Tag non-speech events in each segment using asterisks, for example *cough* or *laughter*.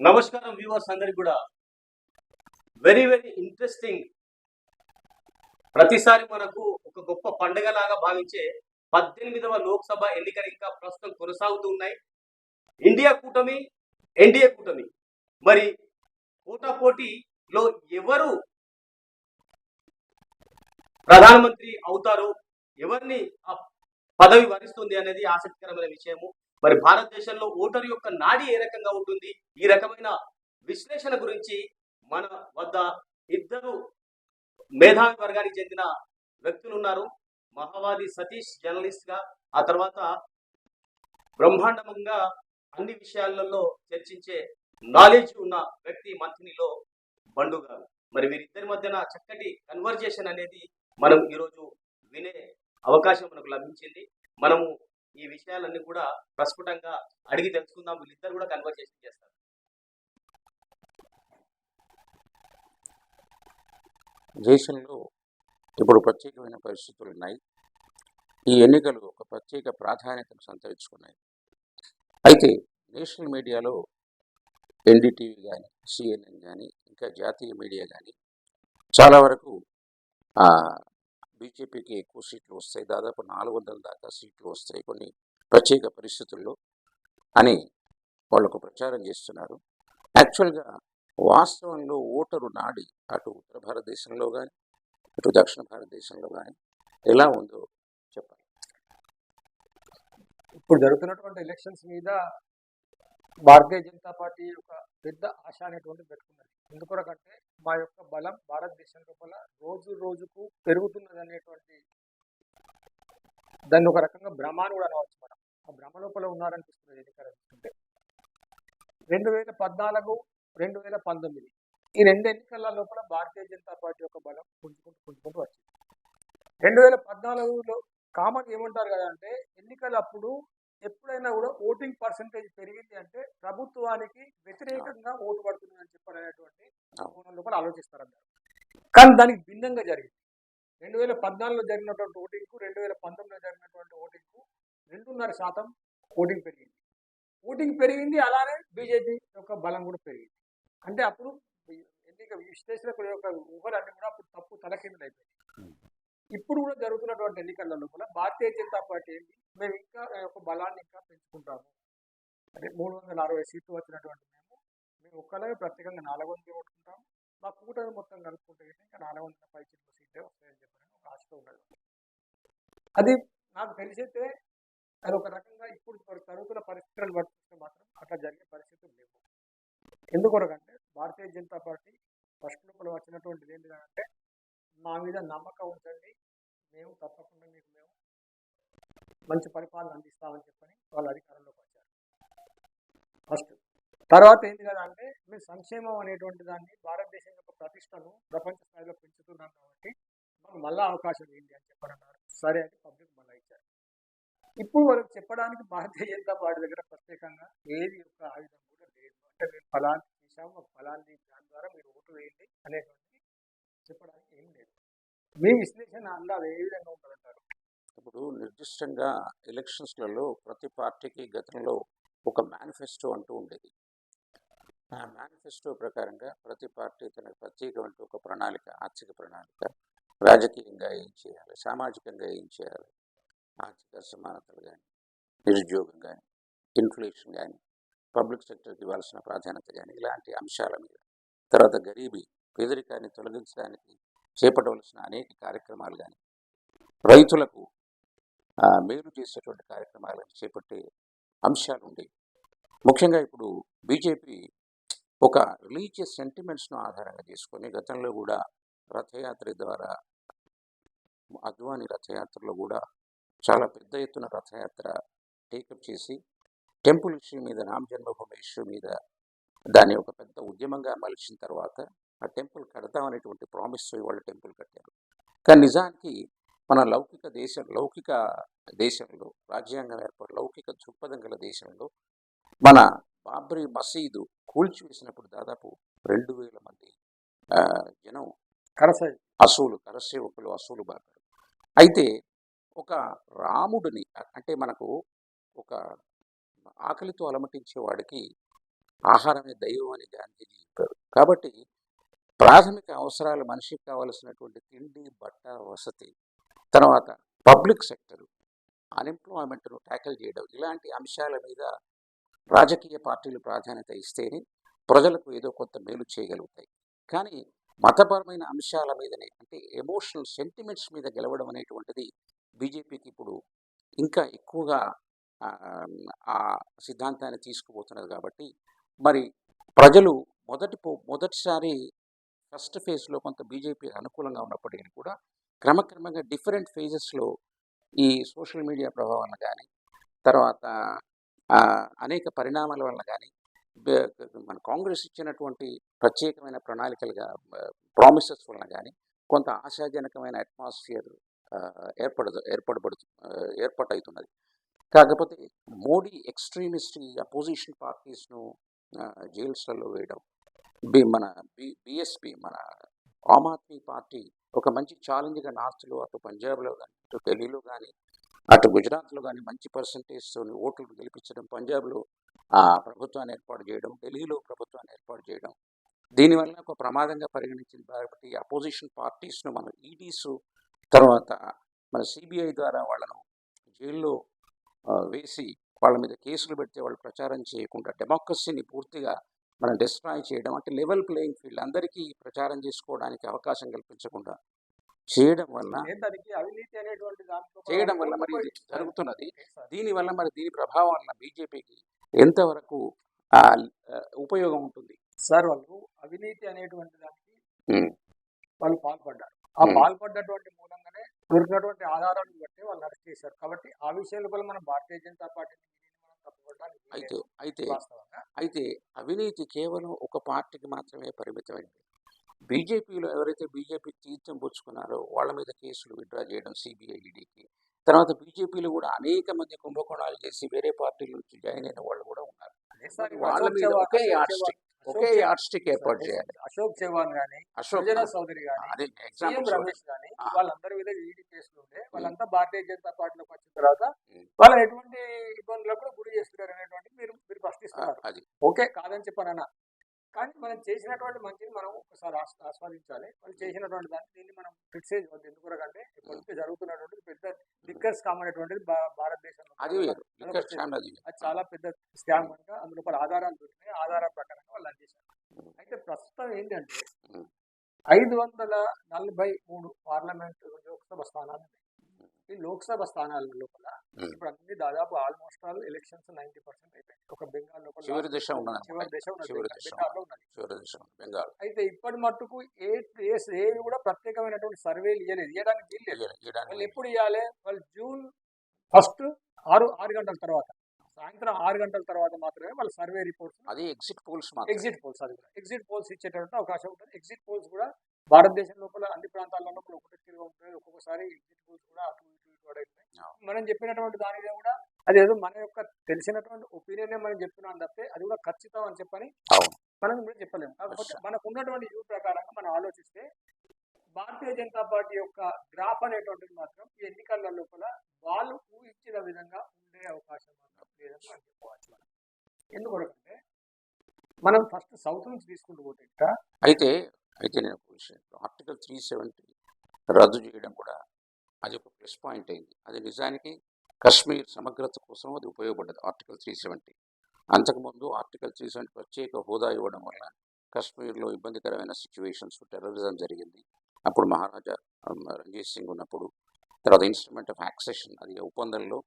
నమస్కారం వ్యూవర్స్ అందరికి కూడా. వెరీ వెరీ ఇంట్రెస్టింగ్ ప్రతిసారి మనకు ఒక గొప్ప పండుగ లాగా భావించే పద్దెనిమిదవ లోక్సభ ఎన్నికలు ఇంకా ప్రస్తుతం కొనసాగుతూ ఉన్నాయి. ఇండియా కూటమి ఎన్డీఏ కూటమి. మరి పోటాపోటీలో ఎవరు ప్రధానమంత్రి అవుతారు? ఎవరిని ఆ పదవి వరిస్తుంది అనేది ఆసక్తికరమైన విషయము. మరి భారతదేశంలో ఓటరు యొక్క నాడి ఏ రకంగా ఉంటుంది? ఈ రకమైన విశ్లేషణ గురించి మన వద్ద ఇద్దరు మేధావి వర్గానికి చెందిన వ్యక్తులు ఉన్నారు. మహావాది సతీష్ జర్నలిస్ట్గా ఆ తర్వాత బ్రహ్మాండంగా అన్ని విషయాలలో చర్చించే నాలెడ్జ్ ఉన్న వ్యక్తి మంత్రినిలో బండు గారు. మరి వీరిద్దరి మధ్యన చక్కటి కన్వర్జేషన్ అనేది మనం ఈరోజు వినే అవకాశం మనకు లభించింది. మనము ఈ విషయాలన్నీ కూడా ప్రస్ఫుటంగా అడిగి తెలుసుకుందాం. వీళ్ళిద్దరు కూడా కన్వర్సేషన్ చేస్తారు. దేశంలో ఇప్పుడు ప్రత్యేకమైన పరిస్థితులు ఉన్నాయి. ఈ ఎన్నికలు ఒక ప్రత్యేక ప్రాధాన్యతను సంతరించుకున్నాయి. అయితే నేషనల్ మీడియాలో ఎన్డీటీవీ కానీ సిఎన్ఎన్ కానీ ఇంకా జాతీయ మీడియా కానీ చాలా వరకు బీజేపీకి ఎక్కువ సీట్లు వస్తాయి. దాదాపు నాలుగు వందల దాకా సీట్లు వస్తాయి కొన్ని ప్రత్యేక పరిస్థితుల్లో అని వాళ్ళకు ప్రచారం చేస్తున్నారు. యాక్చువల్గా వాస్తవంలో ఓటరు నాడి అటు ఉత్తర భారతదేశంలో కానీ ఇటు దక్షిణ భారతదేశంలో కానీ ఎలా ఉందో చెప్పాలి ఇప్పుడు జరుగుతున్నటువంటి ఎలక్షన్స్ మీద భారతీయ జనతా పార్టీ యొక్క పెద్ద ఆశ అనేటువంటిది పెట్టుకున్నది. ఎందుకొరకంటే మా యొక్క బలం భారతదేశం లోపల రోజు రోజుకు పెరుగుతున్నది అనేటువంటి దాన్ని ఒక రకంగా భ్రమాన్ని కూడా అనవచ్చు మనం. ఆ భ్రమ లోపల ఉన్నారనిపిస్తుంది ఎన్నికలు చూస్తుంటే రెండు వేల పద్నాలుగు రెండు వేల పంతొమ్మిది ఈ రెండు ఎన్నికల లోపల భారతీయ జనతా పార్టీ యొక్క బలం పుంజుకుంటూ పుంజుకుంటూ వచ్చింది. రెండు వేల పద్నాలుగులో కామన్ ఏమంటారు కదా అంటే ఎన్నికలప్పుడు ఎప్పుడైనా కూడా ఓటింగ్ పర్సంటేజ్ పెరిగింది అంటే ప్రభుత్వానికి వ్యతిరేకంగా ఓటు పడుతుంది అని చెప్పనేటువంటి కోణం లోపల ఆలోచిస్తారన్నారు కానీ దానికి భిన్నంగా జరిగింది. రెండు వేల పద్నాలుగులో జరిగినటువంటి ఓటింగ్కు రెండు వేల పంతొమ్మిదిలో జరిగినటువంటి ఓటింగ్కు రెండున్నర శాతం ఓటింగ్ పెరిగింది. ఓటింగ్ పెరిగింది అలానే బీజేపీ యొక్క బలం కూడా పెరిగింది. అంటే అప్పుడు ఎన్నిక విశ్లేషకుల యొక్క ఊహలన్నీ కూడా అప్పుడు తప్పు తలకిందులు అయిపోయింది ఇప్పుడు కూడా జరుగుతున్నటువంటి ఎన్నికలలో కూడా భారతీయ జనతా పార్టీ ఏంటి? మేము ఇంకా ఒక బలాన్ని ఇంకా పెంచుకుంటాము. అంటే మూడు వందల అరవై సీట్లు వచ్చినటువంటి మేము మేము ఒక్కలాగే ప్రత్యేకంగా నాలుగు వందలు కొట్టుకుంటాము మా కూటమి మొత్తం కలుపుకుంటే ఇంకా నాలుగు వందల పై సీట్లు సీట్లే వస్తాయని చెప్పని ఒక ఆశతో ఉన్నది. అది నాకు తెలిసైతే అది ఒక రకంగా ఇప్పుడు జరుగుతున్న పరిస్థితులను పట్టుకుంటే మాత్రం అట్లా జరిగే పరిస్థితులు లేవు. ఎందుకొరకంటే భారతీయ జనతా పార్టీ ఫస్ట్ లోపల వచ్చినటువంటిది ఏంటిదంటే మా మీద నమ్మకం ఉంచండి. మేము తప్పకుండా మీకు మేము మంచి పరిపాలన అందిస్తామని చెప్పని వాళ్ళ అధికారంలోకి వచ్చారు. ఫస్ట్. తర్వాత ఏంటి కదా అంటే మీరు సంక్షేమం అనేటువంటి దాన్ని భారతదేశం యొక్క ప్రతిష్టను ప్రపంచ స్థాయిలో పెంచుతున్నాం కాబట్టి మాకు మళ్ళా అవకాశం ఏంటి అని చెప్పనన్నారు. సరే అని పబ్లిక్ మళ్ళీ ఇచ్చారు. ఇప్పుడు వాళ్ళకి చెప్పడానికి భారతీయ జనతా పార్టీ దగ్గర? ప్రత్యేకంగా ఏది యొక్క ఆయుధం కూడా లేదు. అంటే మేము ఫలాన్ని చేశాము ఫలాన్ని దాని ద్వారా మీరు ఓటు వేయండి అనేటువంటి చెప్పడానికి ఏం లేదు. మీ విశ్లేషణ అందాలు ఏ విధంగా ఉంటుందంటారు? ఇప్పుడు నిర్దిష్టంగా ఎలక్షన్స్లలో ప్రతి పార్టీకి గతంలో ఒక మేనిఫెస్టో అంటూ ఉండేది. ఆ మేనిఫెస్టో ప్రకారంగా ప్రతి పార్టీ తన ప్రత్యేకమైన ఒక ప్రణాళిక ఆర్థిక ప్రణాళిక రాజకీయంగా ఏం చేయాలి సామాజికంగా ఏం చేయాలి ఆర్థిక అసమానతలు కానీ నిరుద్యోగం కానీ ఇన్ఫ్లేషన్ కానీ పబ్లిక్ సెక్టర్కి ఇవ్వాల్సిన ప్రాధాన్యత కానీ ఇలాంటి అంశాల మీద. తర్వాత గరీబీ పేదరికాన్ని తొలగించడానికి చేపట్టవలసిన అనేక కార్యక్రమాలు కానీ రైతులకు మేలు చేసేటువంటి కార్యక్రమాలను చేపట్టే అంశాలు ఉండేవి. ముఖ్యంగా ఇప్పుడు బీజేపీ ఒక రిలీజియస్ సెంటిమెంట్స్ను ఆధారంగా చేసుకొని గతంలో కూడా రథయాత్ర ద్వారా అద్వాని రథయాత్రలో కూడా చాలా పెద్ద ఎత్తున రథయాత్ర టేకప్ చేసి టెంపుల్ ఇష్యూ మీద రామ జన్మభూమి ఇష్యూ మీద దాన్ని ఒక పెద్ద ఉద్యమంగా మలిచిన తర్వాత ఆ టెంపుల్ కడతామనేటువంటి ప్రామిస్ వాళ్ళు టెంపుల్ కట్టారు. కానీ నిజానికి మన లౌకిక దేశం లౌకిక దేశంలో రాజ్యాంగం ఏర్పడి లౌకిక దృక్పథం గల దేశంలో మన బాబ్రీ మసీదు కూల్చివేసినప్పుడు దాదాపు రెండు వేల మంది జనం కరసాయి అసూలు కరసేవకులు అసూలు బాగారు అయితే ఒక రాముడిని అంటే మనకు ఒక ఆకలితో అలమటించే వాడికి ఆహారమే దైవం అని గాంధీజీ చెప్పారు. కాబట్టి ప్రాథమిక అవసరాలు మనిషికి కావలసినటువంటి తిండి బట్ట వసతి తర్వాత పబ్లిక్ సెక్టర్ అన్ఎంప్లాయ్మెంట్ను ట్యాకిల్ చేయడం. ఇలాంటి అంశాల మీద రాజకీయ పార్టీలు ప్రాధాన్యత ఇస్తేనే ప్రజలకు ఏదో కొంత మేలు చేయగలుగుతాయి. కానీ మతపరమైన అంశాల మీదనే అంటే ఎమోషనల్ సెంటిమెంట్స్ మీద గెలవడం అనేటువంటిది బీజేపీకి ఇప్పుడు ఇంకా ఎక్కువగా ఆ, సిద్ధాంతాన్ని తీసుకుపోతున్నది కాబట్టి మరి ప్రజలు మొదటి మొదటిసారి ఫస్ట్ ఫేజ్లో కొంత బీజేపీ అనుకూలంగా ఉన్నప్పటికీ కూడా క్రమక్రమంగా డిఫరెంట్ ఫేజెస్లో ఈ సోషల్ మీడియా ప్రభావాలను కానీ తర్వాత అనేక పరిణామాల వల్ల కానీ మన కాంగ్రెస్ ఇచ్చినటువంటి ప్రత్యేకమైన ప్రణాళికలుగా ప్రామిసెస్ వలన కానీ కొంత ఆశాజనకమైన అట్మాస్ఫియర్ ఏర్పడదు ఏర్పడబడుతు ఏర్పాటవుతున్నది. కాకపోతే మోడీ ఎక్స్ట్రీమిస్ట్ ఈ అపోజిషన్ పార్టీస్ను జైల్స్లలో వేయడం బి మన బి బిఎస్పి మన ఆమ్ ఆద్మీ పార్టీ ఒక మంచి ఛాలెంజ్గా నార్త్లో అటు పంజాబ్లో కానీ అటు ఢిల్లీలో కానీ అటు గుజరాత్లో కానీ మంచి పర్సంటేజ్తో ఓట్లు గెలిపించడం పంజాబ్లో ఆ ప్రభుత్వాన్ని ఏర్పాటు చేయడం ఢిల్లీలో ప్రభుత్వాన్ని ఏర్పాటు చేయడం దీనివల్ల ఒక ప్రమాదంగా పరిగణించింది కాబట్టి అపోజిషన్ పార్టీస్ను మన ఈడీస్ తర్వాత మన సిబిఐ ద్వారా వాళ్ళను జైల్లో వేసి వాళ్ళ మీద కేసులు పెడితే వాళ్ళు ప్రచారం చేయకుండా డెమోక్రసీని పూర్తిగా మనం డిస్ట్రాయ్ చేయడం అంటే లెవెల్ ప్లేయింగ్ ఫీల్డ్ అందరికీ ప్రచారం చేసుకోవడానికి అవకాశం కల్పించకుండా చేయడం వల్ల చేయడం వల్ల మరి. జరుగుతున్నది. దీనివల్ల మరి దీని ప్రభావం వల్ల బీజేపీకి ఎంతవరకు ఉపయోగం ఉంటుంది సార్ వాళ్ళు అవినీతి అనేటువంటి దానికి. వాళ్ళు పాల్పడ్డారు ఆ. పాల్పడ్డటువంటి మూలంగానే దొరికినటువంటి ఆధారాలను బట్టి వాళ్ళు అరెస్ట్ చేశారు కాబట్టి ఆ విషయంలో మనం భారతీయ జనతా తప్పుపడడానికి అయితే. అయితే అయితే అవినీతి కేవలం ఒక పార్టీకి మాత్రమే పరిమితమైంది బీజేపీలో ఎవరైతే బీజేపీ తీర్థం పుచ్చుకున్నారో వాళ్ళ మీద కేసులు విత్డ్రా చేయడం సిబిఐ ఈడీకి. తర్వాత బీజేపీలో కూడా అనేక మంది కుంభకోణాలు చేసి వేరే పార్టీల నుంచి జాయిన్ అయిన వాళ్ళు కూడా ఉన్నారు. వాళ్ళ మీద ఒకే ఒకే అశోక్ యాడ్ స్టిక్ ఏర్పాటు చేయాలి. అశోక్ చవాన్ గాని అశోక్ చౌదరి గాని రమేష్ గాని. వాళ్ళందరి మీద ఈడీ కేసులు ఉండే వాళ్ళంతా భారతీయ జనతా పార్టీలోకి వచ్చిన తర్వాత. వాళ్ళు ఎటువంటి ఇబ్బందులకు గురి చేస్తున్నారు అనేటువంటి మీరు మీరు ప్రశ్నిస్తున్నారు. ఓకే కాదని చెప్పానన్నా. కానీ మనం చేసినటువంటి మంచిని మనం ఒకసారి ఆస్- ఆస్వాదించాలి. వాళ్ళు చేసినటువంటి దాన్ని దీన్ని మనం క్రిటిసైజ్ వద్దు ఎందుకంటే ఇప్పటికే జరుగుతున్నటువంటి పెద్ద లిక్కర్ స్కామ్ అనేటువంటిది భారతదేశంలో అది అది చాలా పెద్ద స్కామ్ కనుక అందులో ఆధారాలు దొరికినాయి. ఆధారాల ప్రకారంగా వాళ్ళు అందించారు అయితే ప్రస్తుతం ఏంటంటే. ఐదు వందల నలభై మూడు పార్లమెంట్ లోక్సభ స్థానాలు ఉన్నాయి. ఈ లోక్సభ స్థానాల లోపల. ఇప్పుడు అన్ని దాదాపు almost all elections ninety percent అయిపోయాయి. ఒక బెంగాల్ లోపల చివరి దశ బెంగాల్. అయితే ఇప్పటి మట్టుకు ఏ ఏ ఏవి కూడా ప్రత్యేకమైనటువంటి సర్వేలు ఇవ్వలేదు ఇవ్వడానికి వాళ్ళు ఎప్పుడు ఇవ్వాలి వాళ్ళు జూన్ ఫస్ట్ ఆరు ఆరు గంటల తర్వాత. సాయంత్రం ఆరు గంటల తర్వాత మాత్రమే వాళ్ళ సర్వే రిపోర్ట్స్ అది ఎగ్జిట్ పోల్స్ ఎగ్జిట్ పోల్స్ అది కూడా. ఎగ్జిట్ పోల్స్ ఇచ్చేటటువంటి అవకాశం ఉంటుంది. ఎగ్జిట్ పోల్స్ కూడా భారతదేశం లోపల అన్ని ప్రాంతాల లోపల ఒకటి తిరిగి ఉంటుంది ఒక్కొక్కసారి ఎగ్జిట్ పోల్స్ కూడా అటు ఇటు ఇటు. మనం చెప్పినటువంటి దానిలో కూడా అదేదో మన యొక్క తెలిసినటువంటి ఒపీనియన్ మనం చెప్తున్నాం తప్పితే అది కూడా ఖచ్చితం అని చెప్పని. మనం కూడా చెప్పలేము కాకపోతే. మనకు ఉన్నటువంటి వ్యూ ప్రకారంగా మనం ఆలోచిస్తే భారతీయ జనతా పార్టీ యొక్క గ్రాఫ్ అనేటువంటిది మాత్రం ఈ ఎన్నికల లోపల వాళ్ళు ఊహించిన విధంగా ఉండే అవకాశం మాత్రం లేదని మనం చెప్పుకోవచ్చు మనం. ఎందుకంటే మనం ఫస్ట్ సౌత్ నుంచి తీసుకుంటూ పోతే అయితే అయితే నేను త్రీ సెవెంటీ రద్దు చేయడం కూడా అది ఒక ప్లస్ పాయింట్ అయింది అది నిజానికి కశ్మీర్ సమగ్రత కోసం అది ఉపయోగపడ్డది ఆర్టికల్ త్రీ సెవెంటీ అంతకుముందు ఆర్టికల్ త్రీ సెవెంటీ ప్రత్యేక హోదా ఇవ్వడం వల్ల కశ్మీర్లో ఇబ్బందికరమైన సిచ్యువేషన్స్ టెర్రరిజం జరిగింది అప్పుడు మహారాజా రంజీత్ సింగ్ ఉన్నప్పుడు తర్వాత ఇన్స్ట్రుమెంట్ ఆఫ్ యాక్సెషన్ అది ఒప్పందంలో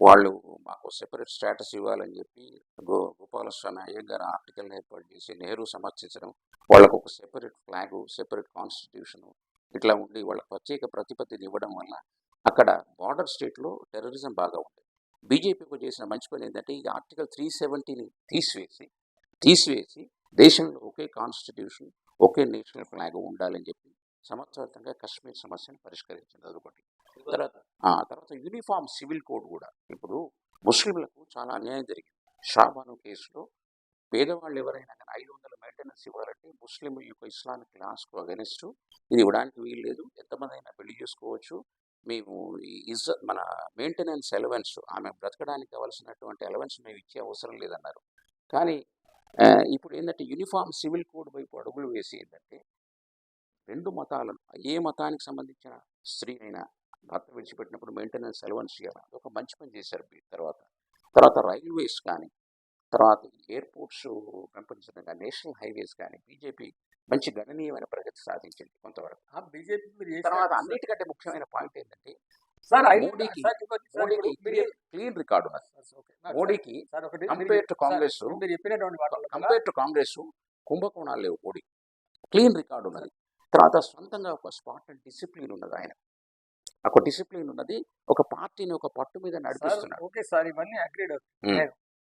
వాళ్ళు మాకు సెపరేట్ స్టేటస్ ఇవ్వాలని చెప్పి గో గోపాలస్వామి అయ్యంగారు ఆర్టికల్ ఏర్పాటు చేసి నెహ్రూ సమర్థించడం వాళ్ళకు ఒక సెపరేట్ ఫ్లాగు సెపరేట్ కాన్స్టిట్యూషను ఇట్లా ఉండి వాళ్ళకి ప్రత్యేక ప్రతిపత్తిని ఇవ్వడం వల్ల అక్కడ బార్డర్ స్టేట్లో టెర్రరిజం బాగా ఉంది. బీజేపీకి చేసిన మంచి పని ఏంటంటే ఈ ఆర్టికల్ త్రీ సెవెంటీని తీసివేసి తీసివేసి దేశంలో ఒకే కాన్స్టిట్యూషన్ ఒకే నేషనల్ ఫ్లాగ్ ఉండాలని చెప్పి సమర్థవంతంగా కశ్మీర్ సమస్యను పరిష్కరించింది అదొకటి తర్వాత ఆ, తర్వాత యూనిఫామ్ సివిల్ కోడ్ కూడా. ఇప్పుడు ముస్లింలకు చాలా అన్యాయం జరిగింది. షాబాను కేసులో పేదవాళ్ళు ఎవరైనా కానీ ఐదు వందల మెయింటెనెన్స్ ఇవ్వాలంటే ముస్లిం యొక్క ఇస్లామిక్ లాస్కు అగెనిస్ట్. ఇది ఇవ్వడానికి వీలు లేదు ఎంతమంది అయినా పెళ్ళి చేసుకోవచ్చు. మేము ఈ ఇజ్ మన మెయింటెనెన్స్ ఎలవెన్స్ ఆమె బ్రతకడానికి కావాల్సినటువంటి ఎలవెన్స్ మేము ఇచ్చే అవసరం లేదన్నారు. కానీ ఇప్పుడు ఏంటంటే యూనిఫామ్ సివిల్ కోడ్ వైపు అడుగులు వేసి ఏంటంటే రెండు మతాలను ఏ మతానికి సంబంధించిన స్త్రీ అయినా భర్త విడిచిపెట్టినప్పుడు మెయింటెనెన్స్ అలవెన్స్ చేయాలి ఒక మంచి పని చేశారు తర్వాత. తర్వాత రైల్వేస్ కానీ తర్వాత ఎయిర్పోర్ట్స్ పెంపొందించడం కానీ నేషనల్ హైవేస్ కానీ బీజేపీ మంచి గణనీయమైన ప్రగతి సాధించింది కొంతవరకు. ఆ బీజేపీ తర్వాత అన్నిటికంటే ముఖ్యమైన పాయింట్ ఏంటంటే సార్ మోడీకి- మోడీకి క్లీన్ రికార్డు మోడీకి compare to Congress compare to Congress కుంభకోణాలు లేవు మోడీ క్లీన్ రికార్డు ఉన్నది. తర్వాత సొంతంగా ఒక స్పాట్ అండ్ డిసిప్లిన్ ఉన్నది ఆయన. ఒక డిసిప్లిన్ ఉన్నది ఒక పార్టీని ఒక పట్టు మీద సార్ నడిపిస్తున్నాడు. ఓకే సార్ ఇవన్నీ అగ్రీడ్.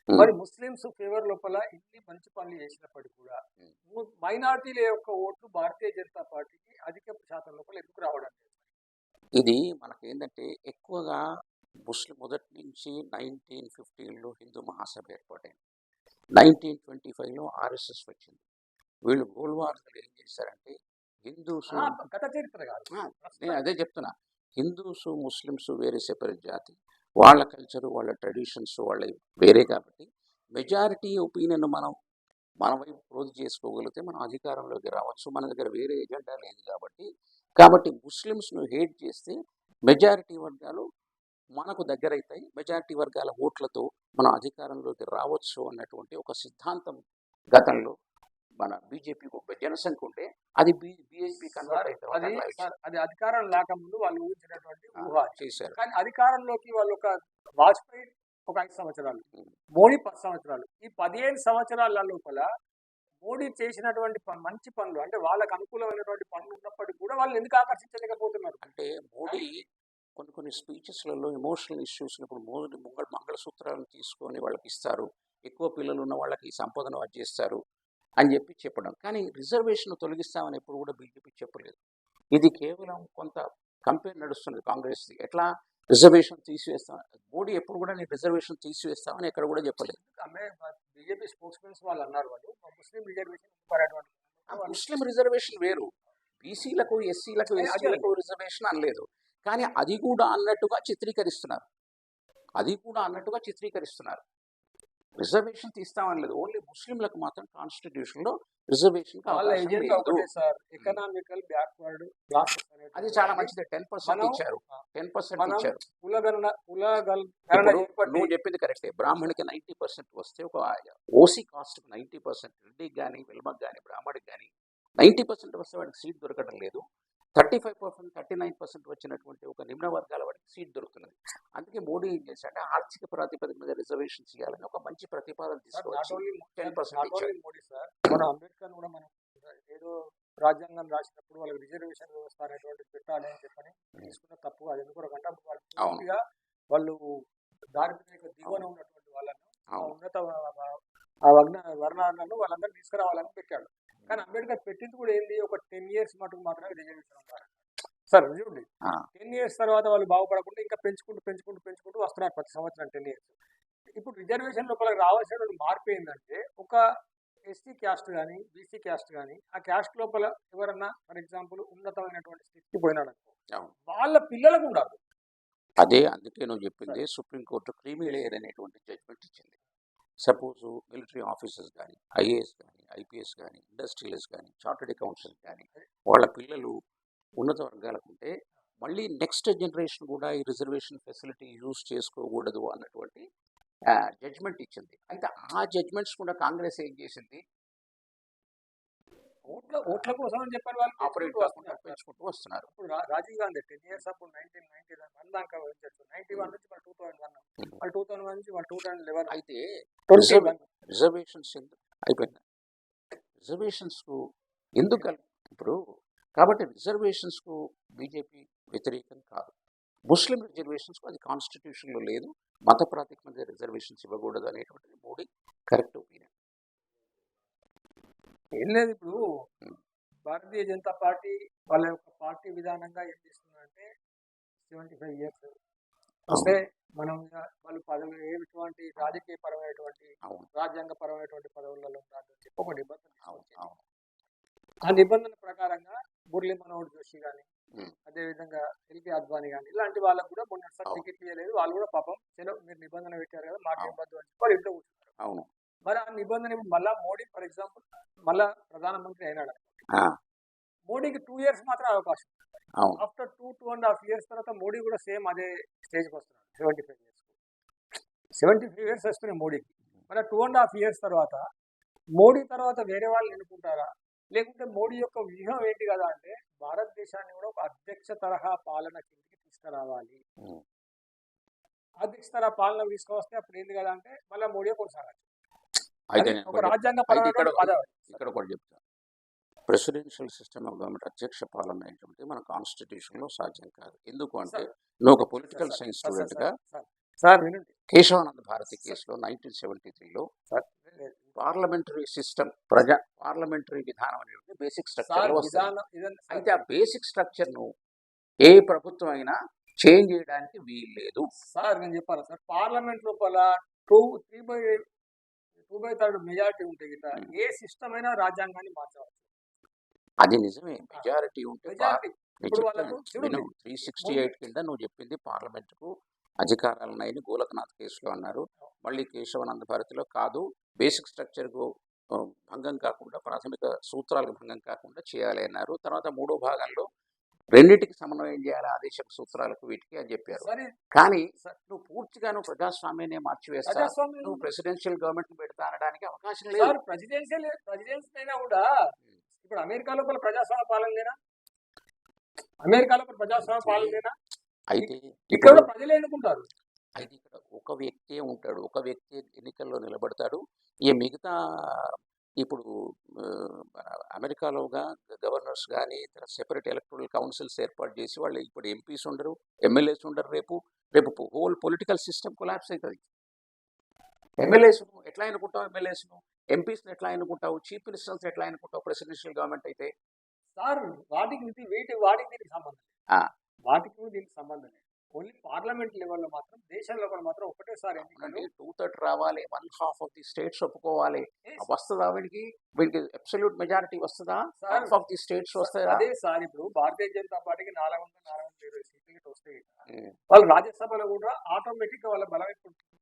మరి ముస్లింస్ ఫేవర్ లోపల ఇన్ని మంచి పనులు చేసినప్పటికీ కూడా. మైనార్టీల యొక్క ఓట్లు భారతీయ జనతా పార్టీకి అధిక శాతం లోపల ఎందుకు రావడం ఇది మనకి ఏంటంటే ఎక్కువగా ముస్లిం మొదటి నుంచి నైన్టీన్ ఫిఫ్టీన్లో హిందూ మహాసభ ఏర్పాటైంది. నైన్టీన్ ట్వంటీ ఫైవ్లో ఆర్ఎస్ఎస్ వచ్చింది. వీళ్ళు గోల్వార్లు ఏం చేశారంటే హిందూస్ నేను అదే చెప్తున్నా. హిందూస్ ముస్లిమ్స్ వేరే సెపరేట్ జాతి. వాళ్ళ కల్చరు వాళ్ళ ట్రెడిషన్స్ వాళ్ళ వేరే కాబట్టి మెజారిటీ ఒపీనియన్ మనం మన వైపు క్రోధి చేసుకోగలిగితే మనం అధికారంలోకి రావచ్చు. మన దగ్గర వేరే ఎజెండా లేదు కాబట్టి. కాబట్టి ముస్లిమ్స్ను హేట్ చేస్తే మెజారిటీ వర్గాలు మనకు దగ్గర అవుతాయి మెజారిటీ వర్గాల ఓట్లతో మనం అధికారంలోకి రావచ్చు అన్నటువంటి ఒక సిద్ధాంతం గతంలో మన బీజేపీకి ఒక జనసంఖ్య ఉంటే అది అది అధికారం లేకముందు వాళ్ళు ఊహించినటువంటి ఊహ చేశారు. కానీ అధికారంలోకి వాళ్ళు ఒక వాజ్పేయి ఒక ఐదు సంవత్సరాలు. మోడీ పది సంవత్సరాలు. ఈ పదిహేను సంవత్సరాల లోపల మోడీ చేసినటువంటి మంచి పనులు అంటే వాళ్ళకు అనుకూలమైనటువంటి పనులు ఉన్నప్పటికీ కూడా వాళ్ళు ఎందుకు ఆకర్షించలేకపోతున్నారు? అంటే మోడీ కొన్ని కొన్ని స్పీచెస్లలో ఎమోషనల్ ఇష్యూస్ ఇప్పుడు మోడీ మంగళ మంగళసూత్రాలను తీసుకొని వాళ్ళకి ఇస్తారు. ఎక్కువ పిల్లలు ఉన్న వాళ్ళకి ఈ సంపదను చేస్తారు. అని చెప్పి చెప్పడం. కానీ రిజర్వేషన్ తొలగిస్తామని ఎప్పుడు కూడా బీజేపీ చెప్పలేదు. ఇది కేవలం కొంత కంపేర్ నడుస్తున్నది కాంగ్రెస్ ఎట్లా రిజర్వేషన్ తీసివేస్తాం మోడీ ఎప్పుడు కూడా నేను రిజర్వేషన్ తీసివేస్తామని ఎక్కడ కూడా చెప్పలేదు. బీజేపీ మెన్స్ వాళ్ళు అన్నారు వాళ్ళు. ముస్లిం రిజర్వేషన్ ముస్లిం రిజర్వేషన్ వేరు. బీసీలకు ఎస్సీలకు. ఎస్టీలకు రిజర్వేషన్ అనలేదు. కానీ అది కూడా అన్నట్టుగా చిత్రీకరిస్తున్నారు. అది కూడా అన్నట్టుగా చిత్రీకరిస్తున్నారు. రిజర్వేషన్ తీస్తామనలేదు ఓన్లీ ముస్లింలకు మాత్రం కాన్స్టిట్యూషన్లో రిజర్వేషన్ ఎకనామికల్ బ్యాక్వర్డ్ అది చాలా మంచిది. టెన్ పర్సెంట్ ఇచ్చారు. టెన్ పర్సెంట్ ఇచ్చారు. నువ్వు చెప్పింది కరెక్టే. బ్రాహ్మణికి నైంటీ పర్సెంట్ వస్తే ఒక ఓసీ కాస్ట్ నైంటీ పర్సెంట్ రెడ్డికి కానీ వెల్మకి కానీ బ్రాహ్మణికి కానీ నైంటీ పర్సెంట్ వస్తే వాడికి సీట్ దొరకడం లేదు. Thirty five percent thirty nine percent వచ్చినటువంటి ఒక నిమ్న వర్గాల వాడికి సీట్ దొరుకుతున్నది. అందుకే మోడీ ఏం చేశాడంటే ఆర్థిక ప్రాతిపదిక మీద రిజర్వేషన్ చేయాలని ఒక మంచి ప్రతిపాదన తీసుకొచ్చి only 10% not only Modi sir మన అంబేద్కర్ కూడా మనం ఏదో రాజ్యాంగం రాసినప్పుడు వాళ్ళకి రిజర్వేషన్ వ్యవస్థ అనేటువంటి పెట్టాలి అని చెప్పని తీసుకున్న తప్పు అది అప్పుడు వాళ్ళు వాళ్ళు దారిద్ర్య దిగువన ఉన్నటువంటి వాళ్ళను ఉన్నత వర్ణ వర్ణాలను వాళ్ళందరూ తీసుకురావాలని పెట్టాడు. కానీ అంబేద్కర్ పెట్టింది కూడా ఏంది? ఒక టెన్ ఇయర్స్ మటుకు మాత్రమే రిజర్వేషన్ ఉంటారు సార్ చూడండి. టెన్ ఇయర్స్ తర్వాత వాళ్ళు బాగుపడకుండా ఇంకా పెంచుకుంటూ పెంచుకుంటూ పెంచుకుంటూ వస్తున్నారు ప్రతి సంవత్సరం టెన్ ఇయర్స్ ఇప్పుడు రిజర్వేషన్ లోపల రావాల్సినటువంటి మార్పు ఏంటంటే ఒక ఎస్సీ క్యాస్ట్ కానీ బీసీ క్యాస్ట్ కానీ ఆ క్యాస్ట్ లోపల ఎవరన్నా ఫర్ ఎగ్జాంపుల్ ఉన్నతమైనటువంటి స్థితికి పోయినాడు వాళ్ళ పిల్లలకు ఉండాలి. అదే అందుకే నువ్వు చెప్పింది సుప్రీంకోర్టు క్రీమీ లేయర్ అనేటువంటి జడ్జ్మెంట్ ఇచ్చింది. సపోజ్ మిలిటరీ ఆఫీసర్స్ కానీ ఐఏఎస్ కానీ ఐపీఎస్ కానీ ఇండస్ట్రియలిస్ట్ కానీ చార్టెడ్ అకౌంట్స్ కానీ వాళ్ళ పిల్లలు ఉన్నత వర్గాలకు ఉంటే మళ్ళీ నెక్స్ట్ జనరేషన్ కూడా ఈ రిజర్వేషన్ ఫెసిలిటీ యూజ్ చేసుకోకూడదు అన్నటువంటి జడ్జ్మెంట్ ఇచ్చింది. అయితే ఆ జడ్జ్మెంట్స్ కూడా కాంగ్రెస్ ఏం చేసింది? ఓట్ల ఓట్ల కోసం అని చెప్పారు వాళ్ళు ఆపరేట్ పెంచుకుంటూ వస్తున్నారు. రా- రాజీవ్ గాంధీ టెన్ ఇయర్స్ అప్పుడు నైన్టీన్ నైన్టీ వన్ దాకా నైన్టీ వన్ నుంచి వాళ్ళు టూ థౌసండ్ వన్ వాళ్ళు టూ థౌసండ్ వన్ నుంచి వాళ్ళు టూ థౌసండ్ లెవెన్ అయితే రిజర్వేషన్స్ అయిపోయింది. రిజర్వేషన్స్కు ఎందుకు ఇప్పుడు కాబట్టి రిజర్వేషన్స్కు బీజేపీ వ్యతిరేకం కాదు. ముస్లిం రిజర్వేషన్స్కు అది కాన్స్టిట్యూషన్లో లేదు. మత ప్రాతిపదిక రిజర్వేషన్స్ ఇవ్వకూడదు అనేటువంటిది మోడీ కరెక్ట్ ఒపీనియన్. ఏం లేదు ఇప్పుడు. భారతీయ జనతా పార్టీ వాళ్ళ యొక్క పార్టీ విధానంగా ఏం చేస్తుందంటే సెవెంటీ ఫైవ్ ఇయర్స్ వస్తే మనం వాళ్ళు పదవి ఎటువంటి రాజకీయ పరమైనటువంటి రాజ్యాంగ పరమైనటువంటి పదవులలో ఉండాలని చెప్పి ఒక నిబంధన ఆ నిబంధన ప్రకారంగా మురళీ మనోహర్ జోషి కానీ. అదేవిధంగా ఎల్కే అద్వానీ కానీ ఇలాంటి వాళ్ళకు కూడా అవును. టికెట్ ఇవ్వలేదు వాళ్ళు కూడా పాపం సెలవు మీరు నిబంధన పెట్టారు కదా మాకేం. వద్దు అని చెప్పి వాళ్ళు ఇంట్లో కూర్చున్నారు అవును మరి ఆ నిబంధన మళ్ళా మోడీ ఫర్ ఎగ్జాంపుల్ మళ్ళా ప్రధానమంత్రి అయినాడు? మోడీకి టూ ఇయర్స్ మాత్రం అవకాశం. After two two and half years తర్వాత మోడీ కూడా సేమ్ అదే స్టేజ్కి వస్తున్నాడు seventy five years. Seventy five years వస్తున్నాయి మోడీకి. మరి టూ అండ్ హాఫ్ ఇయర్స్ తర్వాత మోడీ తర్వాత వేరే వాళ్ళు ఎన్నుకుంటారా? లేకుంటే మోడీ యొక్క వ్యూహం ఏంటి కదా అంటే భారతదేశాన్ని కూడా ఒక అధ్యక్ష తరహా పాలన కిందకి తీసుకురావాలి. అధ్యక్ష తరహా పాలన తీసుకొస్తే అప్పుడు ఏంది కదా అంటే మళ్ళీ మోడీ కొనసాగచ్చు. అయితే ఇక్కడ ఒకటి చెప్తా. ప్రెసిడెన్షియల్ సిస్టమ్ ఆఫ్ గవర్నమెంట్ అధ్యక్ష పాలన ఏంటంటే మన కాన్స్టిట్యూషన్లో సాధ్యం కాదు. ఎందుకు అంటే నువ్వు ఒక political science sir, student sir, Kesavananda Bharati కేసులో నైన్టీన్ సెవెంటీ త్రీలో పార్లమెంటరీ సిస్టమ్ ప్రజా పార్లమెంటరీ విధానం అనేది బేసిక్ స్ట్రక్చర్ అయితే ఆ బేసిక్ స్ట్రక్చర్ను ఏ ప్రభుత్వం అయినా చేంజ్ చేయడానికి వీలు లేదు సార్ నేను చెప్పాను సార్? పార్లమెంట్ లోపల two three by two by third majority ఉంటే Hmm. ఏ సిస్టమ్ అయినా రాజ్యాంగాన్ని మార్చవచ్చు. అది నిజమే. మెజారిటీ ఉంటే త్రీ సిక్స్టీ ఎయిట్ కింద నువ్వు చెప్పింది పార్లమెంట్కు అధికారాలు ఉన్నాయని గోలకనాథ్ కేసులో అన్నారు. మళ్ళీ కేశవానంద భారతిలో కాదు. బేసిక్ స్ట్రక్చర్కు ఆ, భంగం కాకుండా ప్రాథమిక సూత్రాలకు భంగం కాకుండా చేయాలి అన్నారు. తర్వాత మూడో భాగంలో రెండింటికి సమన్వయం చేయాలి. ఆదేశక సూత్రాలకు వీటికి అని చెప్పారు. కానీ నువ్వు పూర్తిగా నువ్వు ప్రజాస్వామ్యాన్ని మార్చివేస్తా. నువ్వు ప్రెసిడెన్షియల్ గవర్నమెంట్ పెడతా అనడానికి అవకాశం లేదు. ప్రెసిడెన్షియల్ ప్రెసిడెన్సీ అయినా కూడా ఇప్పుడు అమెరికా లోపల ప్రజాస్వామ్య పాలన లేనా? అమెరికా లోపల ప్రజాస్వామ్య పాలన లేనా? అయితే ఇక్కడ ప్రజలే ఎన్నుకుంటారు అయితే ఇక్కడ ఒక వ్యక్తే ఉంటాడు. ఒక వ్యక్తి ఎన్నికల్లో నిలబడతాడు. ఈ మిగతా ఇప్పుడు అమెరికాలోగా గవర్నర్స్ కానీ సెపరేట్ ఎలక్టోరల్ కౌన్సిల్స్ ఏర్పాటు చేసి వాళ్ళు ఇప్పుడు ఎంపీస్ ఉండరు ఎమ్మెల్యేస్ ఉండరు రేపు రేపు హోల్ పొలిటికల్ సిస్టమ్ కొలాప్స్ అవుతుంది ఎమ్మెల్యేస్ ఎట్లా ఎన్నుకుంటావు ఎమ్మెల్యేస్ను? ఎంపీస్ని ఎట్లా ఎన్నుకుంటావు? చీఫ్ మినిస్టర్స్ ఎట్లా ఎన్నుకుంటావు? ప్రెసిడెన్షియల్ గవర్నమెంట్ అయితే? సార్ వాటికి వీటి వాటికి దీనికి సంబంధం. వాటికి దీనికి సంబంధం లేదు. ఓన్లీ పార్లమెంట్ లెవెల్లో మాత్రం దేశంలో కూడా మాత్రం ఒకటేసారి టూ థర్డ్ రావాలి one half of the states ఒప్పుకోవాలి. వస్తుందా వీడికి? వీడికి అబ్సల్యూట్ మెజారిటీ వస్తుందా? హాఫ్ ఆఫ్ ది స్టేట్స్ వస్తాయా? అదే సార్ ఇప్పుడు భారతీయ జనతా పార్టీకి నాలుగు వందల నాలుగు వందల ఇరవై సీట్లు వస్తాయి. వాళ్ళు రాజ్యసభలో కూడా ఆటోమేటిక్ వాళ్ళ బలం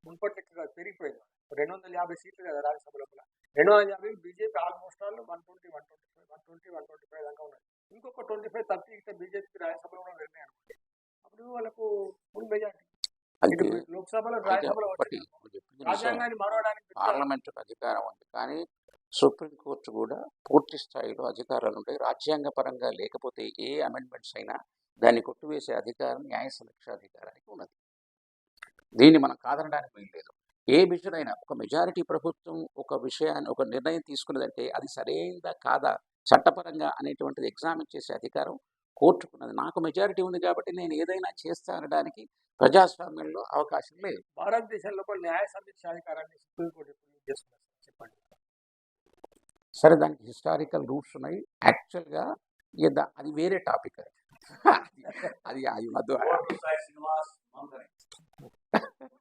మున్పటి పెరిగిపోయింది. రెండు వందల యాభై సీట్లు కదా రాజ్యసభ లోపల రెండు వందల యాభై BJP almost all one twenty one twenty five one twenty one twenty five దాకా ఉన్నాయి. ఇంకొక ట్వంటీ ఫైవ్ థర్టీ ఇట్లా బీజేపీకి రాజ్యసభలో కూడా వెళ్ళినాయి వాళ్ళకు ఫుల్ మెజార్టీ. లోక్సభలో. రాజ్యాంగాన్ని మరవడానికి పార్లమెంటుకు అధికారం ఉంది. కానీ సుప్రీంకోర్టు కూడా పూర్తి స్థాయిలో అధికారాలు ఉంటాయి. రాజ్యాంగ పరంగా లేకపోతే ఏ అమెండ్మెంట్స్ అయినా దాన్ని కొట్టివేసే అధికారం న్యాయ సమీక్షాధికారానికి ఉన్నది. దీన్ని మనం కాదనడానికి వీలు లేదు. ఏ విషయం అయినా ఒక మెజారిటీ ప్రభుత్వం ఒక విషయాన్ని ఒక నిర్ణయం తీసుకున్నదంటే అది సరైనదా కాదా చట్టపరంగా అనేటువంటిది ఎగ్జామిన్ చేసే అధికారం కోర్టుకున్నది. నాకు మెజారిటీ ఉంది కాబట్టి నేను ఏదైనా చేస్తా అనడానికి ప్రజాస్వామ్యంలో అవకాశం లేదు. భారతదేశంలో కూడా న్యాయ సమీక్ష అధికారాన్ని సుప్రీంకోర్టు చేస్తున్నారు? చెప్పండి. సరే దానికి హిస్టారికల్ రూట్స్ ఉన్నాయి. యాక్చువల్గా అది వేరే టాపిక్ అది. అది అది అది *laughs*